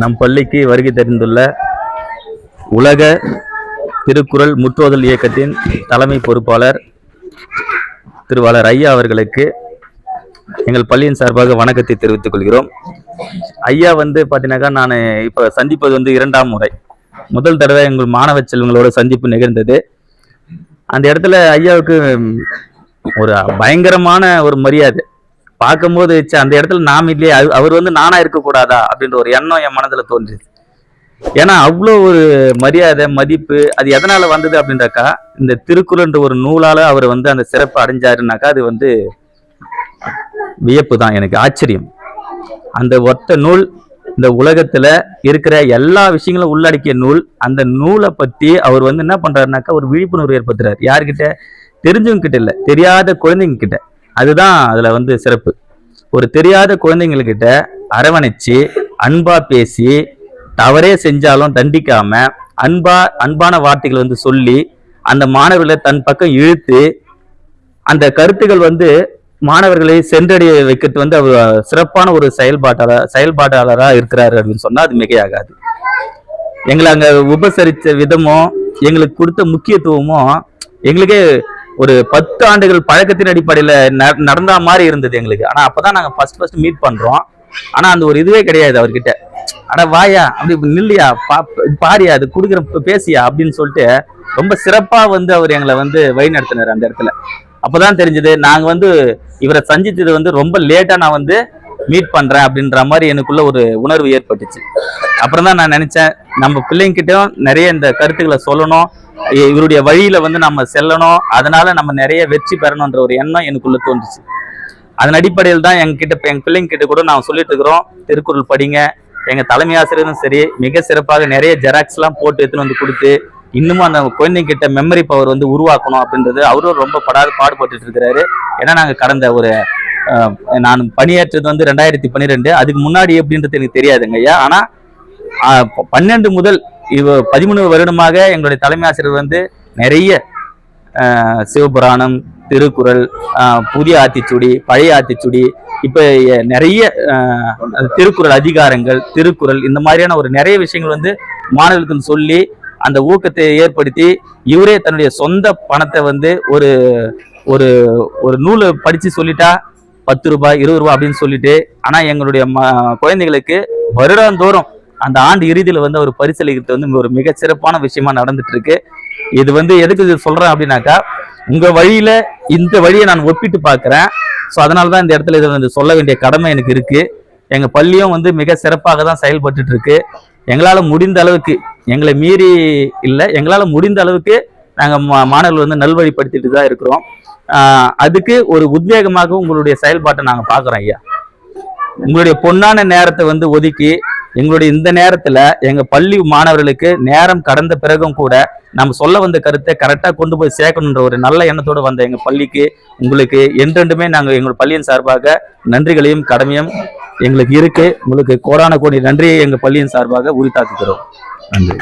நம் பள்ளிக்கு வருகை தெரிந்துள்ள உலக திருக்குறள் முற்றோதல் இயக்கத்தின் தலைமை பொறுப்பாளர் திருவாளர் ஐயா அவர்களுக்கு எங்கள் பள்ளியின் சார்பாக வணக்கத்தை தெரிவித்துக் கொள்கிறோம். ஐயா வந்து பார்த்தீங்கன்னாக்கா நான் இப்போ சந்திப்பது வந்து இரண்டாம் முறை. முதல் தடவை எங்கள் மாணவ செல்வங்களோட சந்திப்பு நிகழ்ந்தது. அந்த இடத்துல ஐயாவுக்கு ஒரு பயங்கரமான ஒரு மரியாதை. பார்க்கும்போது ச்சே, அந்த இடத்துல நாம் இல்லையே அவர் வந்து நானா இருக்கக்கூடாதா? அப்படின்ற ஒரு எண்ணம் என் மனதுல தோன்றுது ஏன்னா அவ்வளோ ஒரு மரியாதை மதிப்பு அது எதனால வந்தது அப்படின்றாக்கா இந்த திருக்குறள்ன்ற ஒரு நூலால அவர் வந்து அந்த சிறப்பு அடைஞ்சாருனாக்கா அது வந்து வியப்பு தான் எனக்கு ஆச்சரியம். அந்த ஒத்த நூல் இந்த உலகத்துல இருக்கிற எல்லா விஷயங்களும் உள்ளடக்கிய நூல் அந்த நூலை பத்தி அவர் வந்து என்ன பண்றாருனாக்கா ஒரு விழிப்புணர்வு ஏற்படுத்துறாரு. யார்கிட்ட? தெரிஞ்சவங்க கிட்ட இல்ல தெரியாத குழந்தைங்க கிட்ட. அதுதான் அதில் வந்து சிறப்பு. ஒரு தெரியாத குழந்தைங்கக்கிட்ட அரவணைச்சு அன்பா பேசி தவறே செஞ்சாலும் தண்டிக்காம அன்பா அன்பான வார்த்தைகள் வந்து சொல்லி அந்த மாணவர்களை தன் பக்கம் இழுத்து அந்த கருத்துக்கள் வந்து மாணவர்களை சென்றடைய வைக்கிறது வந்து அவர் சிறப்பான ஒரு செயல்பாட்டாளர் செயல்பாட்டாளராக இருக்கிறாரு அப்படின்னு சொன்னால் அது மிகையாகாது. எங்களை அங்கே உபசரித்த விதமும் எங்களுக்கு கொடுத்த முக்கியத்துவமும் எங்களுக்கே ஒரு பத்து ஆண்டுகள் பழக்கத்தின் அடிப்படையில் ந- நடந்தா மாதிரி இருந்தது எங்களுக்கு. ஆனா அப்பதான் நாங்க ஃபர்ஸ்ட் ஃபர்ஸ்ட் மீட் பண்றோம். ஆனா அந்த ஒரு இதுவே கிடையாது அவர்கிட்ட. அட வாயா அப்படி நில்லையா பா பாரியா அது கொடுக்குற பேசியா அப்படின்னு சொல்லிட்டு ரொம்ப சிறப்பா வந்து அவர் எங்களை வந்து வழி நடத்தினார் அந்த இடத்துல. அப்பதான் தெரிஞ்சது நாங்க வந்து இவரை சந்திச்சது வந்து ரொம்ப லேட்டா நான் வந்து மீட் பண்ணுறேன் அப்படின்ற மாதிரி எனக்குள்ள ஒரு உணர்வு ஏற்பட்டுச்சு. அப்புறம் தான் நான் நினச்சேன் நம்ம பிள்ளைங்கிட்டையும் நிறைய இந்த கருத்துக்களை சொல்லணும். இவருடைய வழியில் வந்து நம்ம செல்லணும். அதனால நம்ம நிறைய வெற்றி பெறணுன்ற ஒரு எண்ணம் எனக்குள்ள தோன்றுச்சு. அதன் அடிப்படையில் தான் எங்ககிட்ட இப்போ எங்கள் பிள்ளைங்க கூட நான் சொல்லிட்டு இருக்கிறோம். திருக்குறள் படிங்க. எங்கள் தலைமை ஆசிரியரும் சரி மிக சிறப்பாக நிறைய ஜெராக்ஸ்லாம் போட்டு எடுத்துன்னு வந்து கொடுத்து இன்னமும் அந்த குழந்தைங்க கிட்ட மெமரி பவர் வந்து உருவாக்கணும் அப்படின்றது அவரும் ரொம்ப படாது பாடுபட்டு இருக்கிறாரு. ஏன்னா நாங்கள் கடந்த ஒரு நான் பணியாற்றது வந்து ரெண்டாயிரத்தி பன்னிரெண்டு. அதுக்கு முன்னாடி எப்படின்றது எனக்கு தெரியாதுங்க ஐயா. ஆனா பன்னெண்டு முதல் இவ பதிமூணு வருடமாக எங்களுடைய தலைமை ஆசிரியர் வந்து நிறைய சிவபுராணம் திருக்குறள் புதிய ஆத்திச்சுடி பழைய ஆத்திச்சுடி இப்போ நிறைய திருக்குறள் அதிகாரங்கள் திருக்குறள் இந்த மாதிரியான ஒரு நிறைய விஷயங்கள் வந்து மாணவர்களுக்கு சொல்லி அந்த ஊக்கத்தை ஏற்படுத்தி இவரே தன்னுடைய சொந்த பணத்தை வந்து ஒரு ஒரு ஒரு நூலை படிச்சு சொல்லிட்டா பத்து ரூபாய் இருபது ரூபாய் அப்படின்னு சொல்லிட்டு ஆனா எங்களுடைய ம- குழந்தைகளுக்கு வருடாந்தோறும் அந்த ஆண்டு இறுதியில வந்து அவர் பரிசளிக்கிறது வந்து ஒரு மிக சிறப்பான விஷயமா நடந்துட்டு இருக்கு இது வந்து எதுக்கு இது சொல்றேன் அப்படின்னாக்கா உங்க வழியில இந்த வழியை நான் ஒப்பிட்டு பார்க்குறேன். ஸோ அதனால தான் இந்த இடத்துல இதை வந்து சொல்ல வேண்டிய கடமை எனக்கு இருக்கு. எங்க பள்ளியும் வந்து மிக சிறப்பாக தான் செயல்பட்டு இருக்கு எங்களால முடிந்த அளவுக்கு எங்களை மீறி இல்லை எங்களால முடிந்த அளவுக்கு நாங்கள் மா- மாணவர்கள் வந்து நல்வழிப்படுத்திட்டு தான் இருக்கிறோம். அதுக்கு ஒரு உத்வேகமாக உங்களுடைய செயல்பாட்டை நாங்க பார்க்குறோம் ஐயா. உங்களுடைய பொன்னான நேரத்தை வந்து ஒதுக்கி எங்களுடைய இந்த நேரத்துல எங்க பள்ளி மாணவர்களுக்கு நேரம் கடந்த பிறகும் கூட நம்ம சொல்ல வந்த கருத்தை கரெக்டா கொண்டு போய் சேர்க்கணுன்ற ஒரு நல்ல எண்ணத்தோடு வந்த எங்க பள்ளிக்கு உங்களுக்கு என்றென்றுமே நாங்கள் எங்கள் பள்ளியின் சார்பாக நன்றிகளையும் கடமையும் எங்களுக்கு இருக்கு. உங்களுக்கு கோடான கோடி நன்றியை எங்க பள்ளியின் சார்பாக உரித்தாக்குகிறோம். நன்றி.